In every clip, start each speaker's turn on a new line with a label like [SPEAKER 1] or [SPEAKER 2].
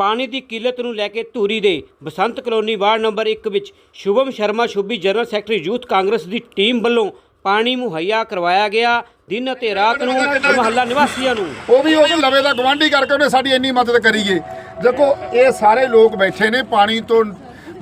[SPEAKER 1] ਪਾਣੀ ਦੀ ਕਿੱਲਤ ਨੂੰ ਲੈ ਕੇ ਧੂਰੀ ਦੇ ਬਸੰਤ ਕਲੋਨੀ ਵਾਰਡ ਨੰਬਰ 1 ਵਿੱਚ Shubham Sharma Shubhi general secretary youth Congress ਦੀ ਟੀਮ ਵੱਲੋਂ ਪਾਣੀ ਮੁਹੱਈਆ ਕਰਵਾਇਆ ਗਿਆ। ਦਿਨ ਅਤੇ ਰਾਤ ਨੂੰ ਮੁਹੱਲਾ ਨਿਵਾਸੀਆਂ ਨੂੰ
[SPEAKER 2] ਉਹ ਵੀ ਉਹਨੂੰ ਲਵੇ ਦਾ ਗਵਾਂਢੀ ਕਰਕੇ ਉਹਨੇ ਸਾਡੀ ਇੰਨੀ ਮਦਦ ਕਰੀਏ ਦੇਖੋ, ਇਹ ਸਾਰੇ ਲੋਕ ਬੈਠੇ ਨੇ, ਪਾਣੀ ਤੋਂ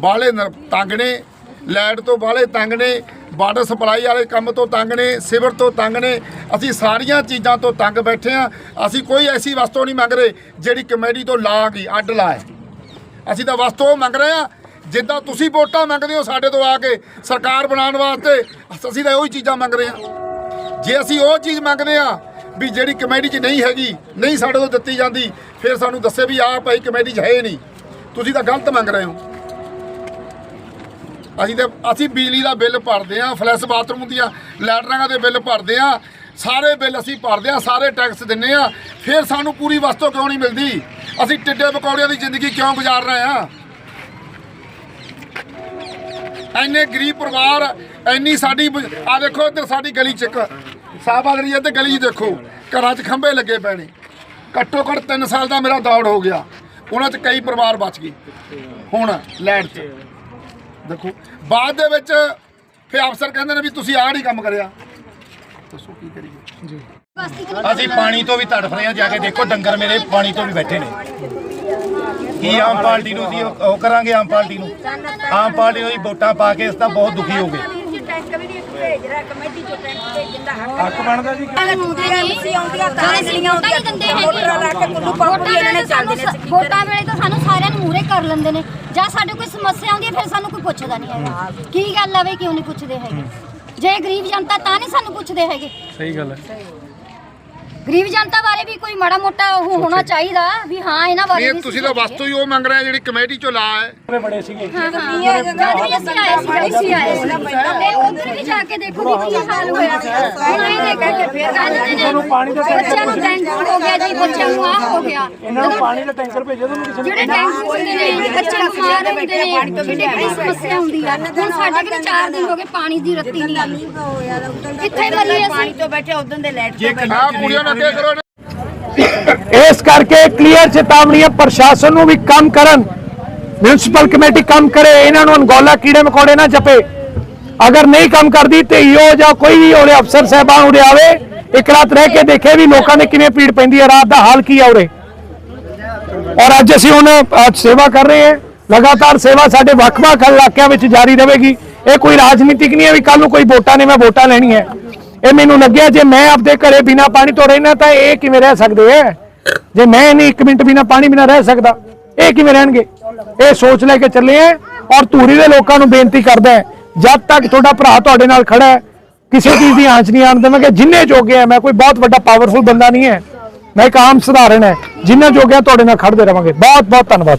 [SPEAKER 2] ਬਾਹਲੇ ਤੰਗ ਨੇ। ਲਾਈਟ ਤੋਂ ਬਾਹਲੇ ਤੰਗ ਨੇ, ਵਾਟਰ ਸਪਲਾਈ ਵਾਲੇ ਕੰਮ ਤੋਂ ਤੰਗ ਨੇ, ਸਿਵਰ ਤੋਂ ਤੰਗ ਨੇ, ਅਸੀਂ ਸਾਰੀਆਂ ਚੀਜ਼ਾਂ ਤੋਂ ਤੰਗ ਬੈਠੇ ਆ ਅਸੀਂ ਕੋਈ ਐਸੀ ਵਸਤੂ ਨਹੀਂ ਮੰਗ ਰਹੇ ਜਿਹੜੀ ਕਮੇਟੀ ਤੋਂ ਲਾ ਗਈ ਅੱਡ ਲਾਏ। ਅਸੀਂ ਤਾਂ ਵਸਤੂ ਉਹ ਮੰਗ ਰਹੇ ਆ ਜਿੱਦਾਂ ਤੁਸੀਂ ਵੋਟਾਂ ਮੰਗਦੇ ਹੋ ਸਾਡੇ ਤੋਂ ਆ ਕੇ ਸਰਕਾਰ ਬਣਾਉਣ ਵਾਸਤੇ, ਅਸੀਂ ਤਾਂ ਉਹੀ ਚੀਜ਼ਾਂ ਮੰਗ ਰਹੇ ਆ ਜੇ ਅਸੀਂ ਉਹ ਚੀਜ਼ ਮੰਗਦੇ ਆ ਵੀ ਜਿਹੜੀ ਕਮੇਟੀ 'ਚ ਨਹੀਂ ਹੈਗੀ, ਨਹੀਂ ਸਾਡੇ ਤੋਂ ਦਿੱਤੀ ਜਾਂਦੀ, ਫਿਰ ਸਾਨੂੰ ਦੱਸੇ ਵੀ ਆਹ ਭਾਈ ਕਮੇਟੀ 'ਚ ਹੈ ਨਹੀਂ। ਤੁਸੀਂ ਤਾਂ ਗਲਤ ਮੰਗ ਰਹੇ ਹੋ। ਅਸੀਂ ਤੇ ਅਸੀਂ ਬਿਜਲੀ ਦਾ ਬਿੱਲ ਭਰਦੇ ਆ ਫਲੈਸ਼ ਬਾਥਰੂਮ ਦੀਆਂ ਲੈਟਰਿੰਗਾਂ ਦੇ ਬਿੱਲ ਭਰਦੇ ਆ ਸਾਰੇ ਬਿੱਲ ਅਸੀਂ ਭਰਦੇ ਆ ਸਾਰੇ ਟੈਕਸ ਦਿੰਨੇ ਆ ਫਿਰ ਸਾਨੂੰ ਪੂਰੀ ਵਸਤੂ ਕਿਉਂ ਨਹੀਂ ਮਿਲਦੀ? ਅਸੀਂ ਟਿੱਡੇ ਪਕੌੜਿਆਂ ਦੀ ਜ਼ਿੰਦਗੀ ਕਿਉਂ ਗੁਜ਼ਾਰ ਰਹੇ ਆ ਐਨੇ ਗਰੀਬ ਪਰਿਵਾਰ ਐਨੀ ਸਾਡੀ ਆ ਦੇਖੋ ਇੱਧਰ ਸਾਡੀ ਗਲੀ ਚ ਇੱਕ ਸਾਹਬਾਦ ਰਹੀ ਗਲੀ 'ਚ ਦੇਖੋ, ਘਰਾਂ 'ਚ ਖੰਭੇ ਲੱਗੇ ਪੈਣੇ ਘੱਟੋ ਘੱਟ 3 ਸਾਲ ਦਾ ਮੇਰਾ ਦੌੜ ਹੋ ਗਿਆ। ਉਹਨਾਂ 'ਚ ਕਈ ਪਰਿਵਾਰ ਬਚ ਗਏ, ਹੁਣ ਲੈਟ 'ਚ। ਦੇਖੋ ਬਾਅਦ ਦੇ ਵਿੱਚ ਫਿਰ ਅਫਸਰ ਕਹਿੰਦੇ ਨੇ ਵੀ ਤੁਸੀਂ ਆਹ ਨਹੀਂ ਕੰਮ ਕਰਿਆ। ਦੱਸੋ ਕੀ ਕਰੀਏ?
[SPEAKER 3] ਅਸੀਂ ਪਾਣੀ ਤੋਂ ਵੀ ਤੜਫ ਰਹੇ ਹਾਂ ਜਾ ਕੇ ਦੇਖੋ ਡੰਗਰ ਮੇਰੇ ਪਾਣੀ ਤੋਂ ਵੀ ਬੈਠੇ ਨੇ। ਕੀ ਆਮ ਪਾਰਟੀ ਨੂੰ ਜੀ ਉਹ ਕਰਾਂਗੇ ਆਮ ਪਾਰਟੀ ਨੂੰ? ਆਮ ਪਾਰਟੀ ਨੂੰ ਜੀ ਵੋਟਾਂ ਪਾ ਕੇ ਇਸ ਤਾਂ ਬਹੁਤ ਦੁਖੀ ਹੋ ਗਏ।
[SPEAKER 4] ਟੈਂਕ ਵੀ ਨਹੀਂ ਭੇਜ ਰਿਹਾ ਕਮੇਟੀ ਚੋਂ ਟੈਂਕ ਭੇਜਣ ਦਾ ਹੱਕ
[SPEAKER 3] ਬਣਦਾ ਜੀ
[SPEAKER 4] ਐਮਸੀ ਆਉਂਦੀਆਂ ਤਾਂ
[SPEAKER 5] ਅਸੀਂ ਦਿੰਦੇ ਹੈਗੇ।
[SPEAKER 4] ਮੋਟਰਾਂ ਲਾ ਕੇ ਕੁੱਲੂ ਪੰਪ ਵੀ ਇਹਨਾਂ ਨੇ ਚੱਲਦੇ
[SPEAKER 5] ਵੋਟਾਂ ਵੇਲੇ ਤਾਂ ਸਾਨੂੰ ਸਾਰਿਆਂ ਨੂੰ ਮੂਰੇ ਕਰ ਲੈਂਦੇ ਨੇ। ਜਾਂ ਸਾਡੇ ਕੋਈ ਸਮੱਸਿਆ ਆਉਂਦੀ ਹੈ ਫਿਰ ਸਾਨੂੰ ਕੋਈ ਪੁੱਛਦਾ ਨਹੀਂ ਹੈਗਾ। ਕੀ ਗੱਲ ਆ ਬਈ ਕਿਉਂ ਨਹੀਂ ਪੁੱਛਦੇ ਹੈਗੇ? ਜੇ ਗਰੀਬ ਜਨਤਾ ਤਾਂ ਨਹੀਂ ਸਾਨੂੰ ਪੁੱਛਦੇ ਹੈਗੇ।
[SPEAKER 6] ਸਹੀ ਗੱਲ ਹੈ।
[SPEAKER 5] ਗਰੀਬ ਜਨਤਾ ਬਾਰੇ ਵੀ ਕੋਈ ਮਾੜਾ ਮੋਟਾ ਉਹ ਹੋਣਾ ਚਾਹੀਦਾ ਵੀ ਹਾਂ ਇਹਨਾਂ ਬਾਰੇ
[SPEAKER 2] ਨਹੀਂ
[SPEAKER 5] ਵੀ
[SPEAKER 2] ਤੁਸੀਂ ਤਾਂ ਵਸਤੂ ਹੀ ਉਹ ਮੰਗ ਰਹੇ ਆ ਜਿਹੜੀ ਕਮੇਟੀ 'ਚੋਂ ਲਾ ਹੈ
[SPEAKER 6] ਬੜੇ ਸੀਗੇ?
[SPEAKER 5] ਹਾਂ ਹਾਂ। ਜਦ ਵੀ ਅਸੀਂ ਆਏ ਸੀ ਅਸੀਂ ਆਏ ਸੀ। ਤੇ ਉੱਧਰ ਵੀ ਜਾ ਕੇ ਦੇਖੋ ਵੀ ਕੀ ਹਾਲ ਹੋਇਆ। ਹੁਣ ਇਹ ਦੇਖੋ ਕਿ ਫਿਰ ਕਹਿੰਦੇ ਨੇ
[SPEAKER 6] ਪਾਣੀ ਦਾ
[SPEAKER 5] ਬੱਚਿਆਂ ਨੂੰ ਟੈਂਕ ਹੋ ਗਿਆ ਜੀ ਬੱਚਿਆਂ ਨੂੰ ਆਹ ਹੋ ਗਿਆ।
[SPEAKER 6] ਇਹਨਾਂ ਨੂੰ ਪਾਣੀ ਦਾ ਟੈਂਕਰ ਭੇਜੋ ਤੁਹਾਨੂੰ ਕਿਸੇ
[SPEAKER 5] ਜਿਹੜੇ ਟੈਂਕ ਹੁੰਦੇ ਨੇ ਬੱਚੇ ਬਿਮਾਰ ਹੁੰਦੇ ਨੇ। ਕਿੰਨੀ ਕਿੰਨੀ ਸਮੱਸਿਆ ਹੁੰਦੀ ਆ ਹੁਣ ਸਾਡੇ ਕੋਲ 4 ਦਿਨ ਹੋ ਗਏ ਪਾਣੀ ਦੀ ਰੱਤੀ ਨਹੀਂ ਆਈ ਕਿੱਥੇ ਮਰੀਏ ਅਸੀਂ?
[SPEAKER 4] ਪਾਣੀ ਤੋਂ ਬੈਠੇ ਉਦੋਂ ਦੇ ਲੈਟ ਤੋਂ
[SPEAKER 2] ਆਹ ਕੁੜੀਆਂ ਨੂੰ ਕਰੋ
[SPEAKER 6] ਇਸ ਕਰਕੇ ਕਲੀਅਰ ਚੇਤਾਵਨੀਆਂ ਪ੍ਰਸ਼ਾਸਨ ਨੂੰ ਵੀ ਕੰਮ ਕਰਨ ਮਿਊਨਿਸਪਲ ਕਮੇਟੀ ਕੰਮ ਕਰੇ, ਇਹਨਾਂ ਨੂੰ ਅਨਗੋਲਾ ਕੀੜੇ ਮਕੌੜੇ ਨਾ ਜਪੇ। ਅਗਰ ਨਹੀਂ ਕੰਮ ਕਰਦੀ ਤੇ ਇਹੋ ਜਾਂ ਕੋਈ ਵੀ ਉਹਦੇ ਅਫਸਰ ਸਹਿਬਾਨ ਉਰੇ ਆਵੇ, ਇੱਕ ਰਾਤ ਰਹਿ ਕੇ ਦੇਖੇ ਵੀ ਲੋਕਾਂ ਦੇ ਕਿਵੇਂ ਪੀੜ ਪੈਂਦੀ ਹੈ, ਰਾਤ ਦਾ ਹਾਲ ਕੀ ਆ ਉਰੇ। ਔਰ ਅੱਜ ਅਸੀਂ ਹੁਣ ਸੇਵਾ ਕਰ ਰਹੇ ਹਾਂ, ਲਗਾਤਾਰ ਸੇਵਾ ਸਾਡੇ ਵੱਖ-ਵੱਖ ਇਲਾਕਿਆਂ ਵਿੱਚ ਜਾਰੀ ਰਹੇਗੀ। ਇਹ ਕੋਈ ਰਾਜਨੀਤਿਕ ਨਹੀਂ ਹੈ ਵੀ ਕੱਲ ਨੂੰ ਕੋਈ ਵੋਟਾਂ ਨੇ, ਮੈਂ ਵੋਟਾਂ ਲੈਣੀ ਹੈ ਇਹ ਮੈਨੂੰ ਲੱਗਿਆ ਜੇ ਮੈਂ ਆਪਦੇ ਘਰੇ ਬਿਨਾ ਪਾਣੀ ਤੋਂ ਰਹਿਣਾ ਤਾਂ ਇਹ ਕਿਵੇਂ ਰਹਿ ਸਕਦੇ ਹੈ ਜੇ ਮੈਂ ਨਹੀਂ ਇੱਕ ਮਿੰਟ ਬਿਨਾ ਪਾਣੀ ਬਿਨਾ ਰਹਿ ਸਕਦਾ ਇਹ ਕਿਵੇਂ ਰਹਿਣਗੇ? ਇਹ ਸੋਚ ਲੈ ਕੇ ਚੱਲੇ ਆ ਔਰ ਧੂਰੀ ਦੇ ਲੋਕਾਂ ਨੂੰ ਬੇਨਤੀ ਕਰਦਾ ਹੈ, ਜਦ ਤੱਕ ਤੁਹਾਡਾ ਭਰਾ ਤੁਹਾਡੇ ਨਾਲ ਖੜਾ ਹੈ ਕਿਸੇ ਚੀਜ਼ ਦੀ ਆਂਚ ਨਹੀਂ ਆਣ ਦੇਵਾਂਗੇ ਜਿੰਨੇ ਜੋਗੇ ਆ ਮੈਂ ਕੋਈ ਬਹੁਤ ਵੱਡਾ ਪਾਵਰਫੁਲ ਬੰਦਾ ਨਹੀਂ ਹੈ ਮੈਂ ਇੱਕ ਆਮ ਸਧਾਰਨ ਹੈ ਜਿੰਨਾ ਜੋਗੇ ਤੁਹਾਡੇ ਨਾਲ ਖੜਦੇ ਰਵਾਂਗੇ। ਬਹੁਤ ਬਹੁਤ ਧੰਨਵਾਦ।